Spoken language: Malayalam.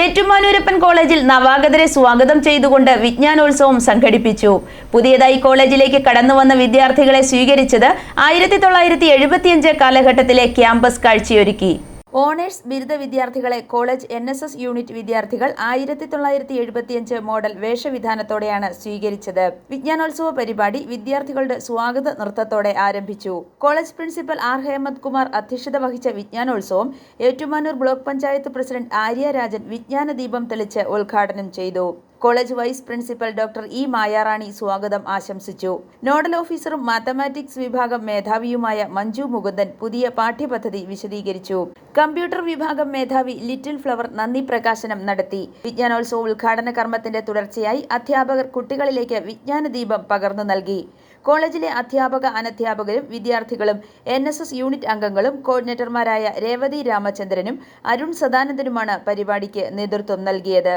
ഏറ്റുമാനൂരപ്പൻ കോളേജിൽ നവാഗതരെ സ്വാഗതം ചെയ്തുകൊണ്ട് വിജ്ഞാനോത്സവം സംഘടിപ്പിച്ചു. പുതിയതായി കോളേജിലേക്ക് കടന്നുവന്ന വിദ്യാർത്ഥികളെ സ്വീകരിച്ചത് ആയിരത്തി തൊള്ളായിരത്തി എഴുപത്തിയഞ്ച് കാലഘട്ടത്തിലെ ക്യാമ്പസ് കാഴ്ചയൊരുക്കി. ഓണേഴ്സ് ബിരുദ വിദ്യാർത്ഥികളെ college N S S unit വിദ്യാർത്ഥികൾ ആയിരത്തി തൊള്ളായിരത്തി എഴുപത്തിയഞ്ച് മോഡൽ വേഷവിധാനത്തോടെയാണ് സ്വീകരിച്ചത്. വിജ്ഞാനോത്സവ പരിപാടി വിദ്യാർത്ഥികളുടെ സ്വാഗത നൃത്തത്തോടെ ആരംഭിച്ചു. College principal R Hemanth Kumar അധ്യക്ഷത വഹിച്ച വിജ്ഞാനോത്സവം ഏറ്റുമാനൂർ ബ്ലോക്ക് പഞ്ചായത്ത് പ്രസിഡന്റ് ആര്യ രാജൻ വിജ്ഞാന ദീപം തെളിച്ച് ഉദ്ഘാടനം ചെയ്തു. College vice principal doctor E Mayarani സ്വാഗതം ആശംസിച്ചു. നോഡൽ ഓഫീസറും മാത്തമാറ്റിക്സ് വിഭാഗം മേധാവിയുമായ മഞ്ജു മുകുന്ദൻ പുതിയ പാഠ്യപദ്ധതി വിശദീകരിച്ചു. കമ്പ്യൂട്ടർ വിഭാഗം മേധാവി ലിറ്റിൽ ഫ്ലവർ നന്ദി പ്രകാശനം നടത്തി. വിജ്ഞാനോത്സവ ഉദ്ഘാടന കർമ്മത്തിന്റെ തുടർച്ചയായി അധ്യാപകർ കുട്ടികളിലേക്ക് വിജ്ഞാന ദീപം പകർന്നു നൽകി. കോളേജിലെ അധ്യാപക അനധ്യാപകരും വിദ്യാർത്ഥികളും എൻ എസ് എസ് യൂണിറ്റ് അംഗങ്ങളും കോർഡിനേറ്റർമാരായ രേവതി രാമചന്ദ്രനും അരുൺ സദാനന്ദനുമാണ് പരിപാടിക്ക് നേതൃത്വം നൽകിയത്.